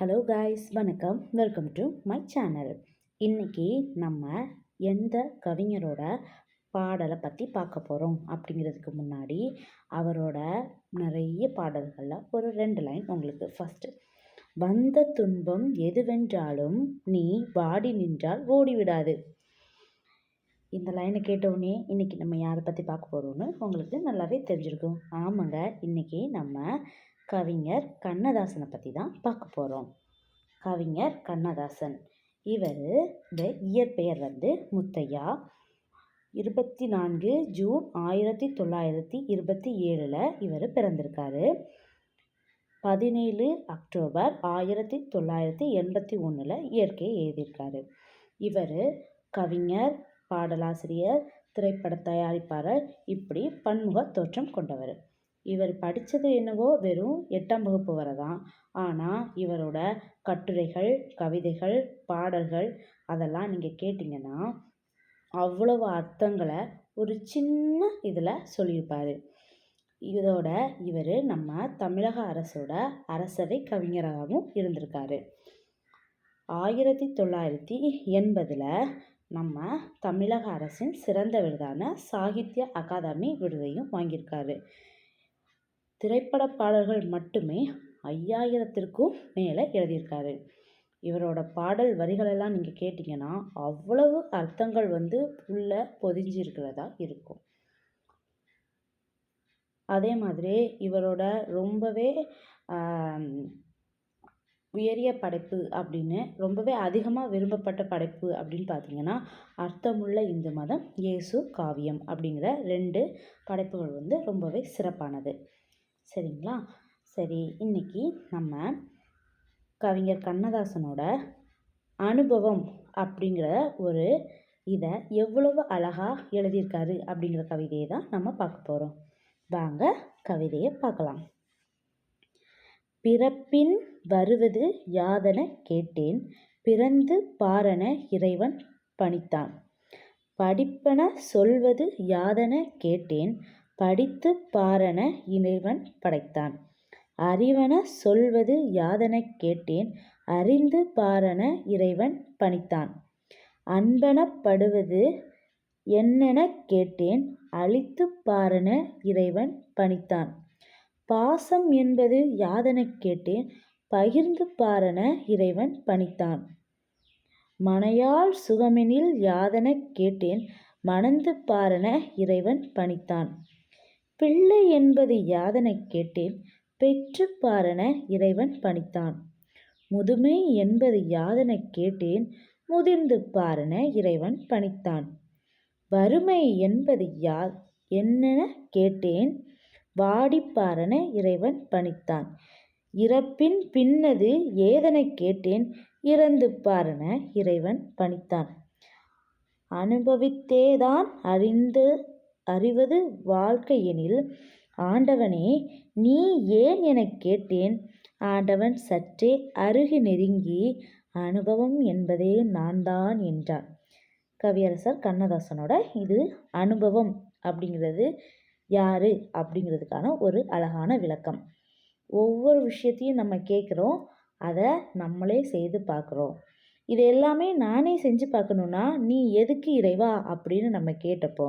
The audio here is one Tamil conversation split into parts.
ஹலோ காய்ஸ் வணக்கம். வெல்கம் டு மை சேனல் இன்றைக்கி நம்ம எந்த கவிஞரோட பாடலை பற்றி பார்க்க போகிறோம் அப்படிங்கிறதுக்கு முன்னாடி அவரோட நிறைய பாடல்களில் ஒரு ரெண்டு லைன் உங்களுக்கு ஃபஸ்ட்டு வந்த துன்பம் எதுவென்றாலும் நீ வாடி நின்றால் ஓடிவிடாது இந்த லைனை கேட்டவுடனே இன்றைக்கி நம்ம யாரை பற்றி பார்க்க போகிறோம்னு உங்களுக்கு நல்லாவே தெரிஞ்சிருக்கும். ஆமாங்க இன்றைக்கி நம்ம கவிஞர் கண்ணதாசனை பற்றி தான் பார்க்க போகிறோம் கவிஞர் கண்ணதாசன். இவர் இந்த இயற்பெயர் வந்து முத்தையா. இருபத்தி நான்கு ஜூன் ஆயிரத்தி தொள்ளாயிரத்தி இருபத்தி ஏழில் இவர் பிறந்திருக்காரு. பதினேழு அக்டோபர் ஆயிரத்தி தொள்ளாயிரத்தி எண்பத்தி ஒன்றில் இயற்கையை எழுதியிருக்காரு. இவர் கவிஞர் பாடலாசிரியர் திரைப்பட தயாரிப்பாளர் இப்படி பன்முக தோற்றம் கொண்டவர். இவர் படித்தது என்னவோ வெறும் எட்டாம் வகுப்பு வரை தான் ஆனால் இவரோட கட்டுரைகள் கவிதைகள் பாடல்கள் அதெல்லாம் நீங்கள் கேட்டிங்கன்னா அவ்வளவு அர்த்தங்களை ஒரு சின்ன இதில் சொல்லியிருப்பார். இதோட இவர் நம்ம தமிழக அரசோட அரசவை கவிஞராகவும் இருந்திருக்காரு. ஆயிரத்தி தொள்ளாயிரத்தி எண்பதில் நம்ம தமிழக அரசின் சிறந்த விருதான சாகித்ய அகாதமி விருதையும் வாங்கியிருக்காரு. திரைப்பட பாடல்கள் மட்டுமே ஐயாயிரத்திற்கும் மேலே எழுதியிருக்காரு. இவரோட பாடல் வரிகளெல்லாம் நீங்கள் கேட்டிங்கன்னா அவ்வளவு அர்த்தங்கள் வந்து உள்ளே பொதிஞ்சிருக்கிறதா இருக்கும். அதே மாதிரி இவரோட ரொம்பவே உயரிய படைப்பு அப்படின்னு ரொம்பவே அதிகமாக விரும்பப்பட்ட படைப்பு அப்படின்னு பார்த்தீங்கன்னா அர்த்தமுள்ள இந்து மதம் இயேசு காவியம் அப்படிங்கிற ரெண்டு படைப்புகள் வந்து ரொம்பவே சிறப்பானது. சரிங்களா? சரி இன்றைக்கி நம்ம கவிஞர் கண்ணதாசனோட அனுபவம் அப்படிங்கிற ஒரு இதை எவ்வளவு அழகாக எழுதியிருக்காரு அப்படிங்கிற கவிதையை தான் நம்ம பார்க்க போகிறோம் வாங்க கவிதையை பார்க்கலாம். பிறப்பின் வருவது யாதென கேட்டேன் பிறந்து பாரன இறைவன் பணித்தான். படிப்பன சொல்வது யாதென கேட்டேன் படித்து பாரன இறைவன் படைத்தான். அறிவன சொல்வது யாதெனக் கேட்டேன் அறிந்து பாரன இறைவன் பணித்தான். அன்பனப்படுவது என்னெனக் கேட்டேன் அழித்து பாரன இறைவன் பணித்தான். பாசம் என்பது யாதெனக் கேட்டேன் பகிர்ந்து பாரன இறைவன் பணித்தான். மனையால் சுகமெனில் யாதெனக் கேட்டேன் மணந்து பாரன இறைவன் பணித்தான். பிள்ளை என்பது யாதனை கேட்டேன் பெற்று பாரென இறைவன் பணித்தான். முதுமை என்பது யாதனை கேட்டேன் முதிர்ந்து பாரண இறைவன் பணித்தான். வறுமை என்பது யா என்னென கேட்டேன் வாடிப்பாரன இறைவன் பணித்தான். இறப்பின் பின்னது ஏதனை கேட்டேன் இறந்து பாரன இறைவன் பணித்தான். அனுபவித்தேதான் அறிந்து அறிவது வாழ்க்கையெனில் ஆண்டவனே நீ ஏன் எனக் கேட்டேன்? ஆண்டவன் சற்றே அருகி நெருங்கி அனுபவம் என்பதே நான் தான் என்றான். கவியரசர் கண்ணதாசனோட இது அனுபவம் அப்படிங்கிறது யார்? அப்படிங்கிறதுக்கான ஒரு அழகான விளக்கம். ஒவ்வொரு விஷயத்தையும் நம்ம கேட்குறோம் அதை நம்மளே செய்து பார்க்குறோம். இது எல்லாமே நானே செஞ்சு பார்க்கணுன்னா நீ எதுக்கு இறைவா அப்படின்னு நம்ம கேட்டப்போ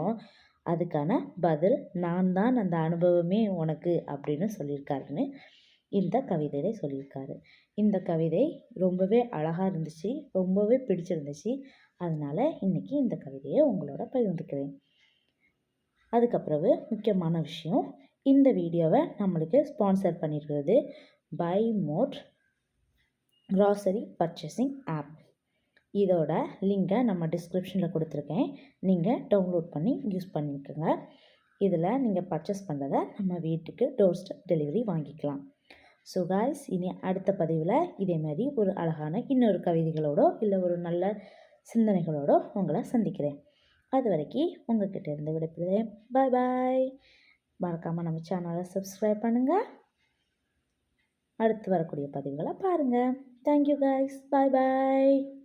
அதுக்கான பதில் நான் தான் அந்த அனுபவமே உனக்கு அப்படின்னு சொல்லியிருக்காருன்னு இந்த கவிதையில் சொல்லியிருக்காரு. இந்த கவிதை ரொம்பவே அழகாக இருந்துச்சு ரொம்பவே பிடிச்சிருந்துச்சு. அதனால் இன்றைக்கி இந்த கவிதையை உங்களோட பகிர்ந்துக்கிறேன். அதுக்கப்புறவு முக்கியமான விஷயம் இந்த வீடியோவை நம்மளுக்கு ஸ்பான்சர் பண்ணியிருக்கிறது by mod grocery purchasing app. இதோட லிங்கை நம்ம டிஸ்கிரிப்ஷனில் கொடுத்துருக்கேன். நீங்கள் டவுன்லோட் பண்ணி யூஸ் பண்ணிக்கோங்க. இதில் நீங்கள் பர்ச்சேஸ் பண்ணுறதை நம்ம வீட்டுக்கு டோர் ஸ்டெப் டெலிவரி வாங்கிக்கலாம். ஸோ காய்ஸ் இனி அடுத்த பதிவில் இதே மாதிரி ஒரு அழகான இன்னொரு கவிதைகளோடோ இல்லை ஒரு நல்ல சிந்தனைகளோடோ உங்களை சந்திக்கிறேன். அது வரைக்கும் உங்கள்கிட்ட இருந்து விடைபெறுகிறேன். பாய் பாய் மறக்காமல் நம்ம சேனலை சப்ஸ்கிரைப் பண்ணுங்கள் அடுத்து வரக்கூடிய பதிவுகளை பாருங்கள் தேங்க்யூ காய்ஸ் பாய் பாய்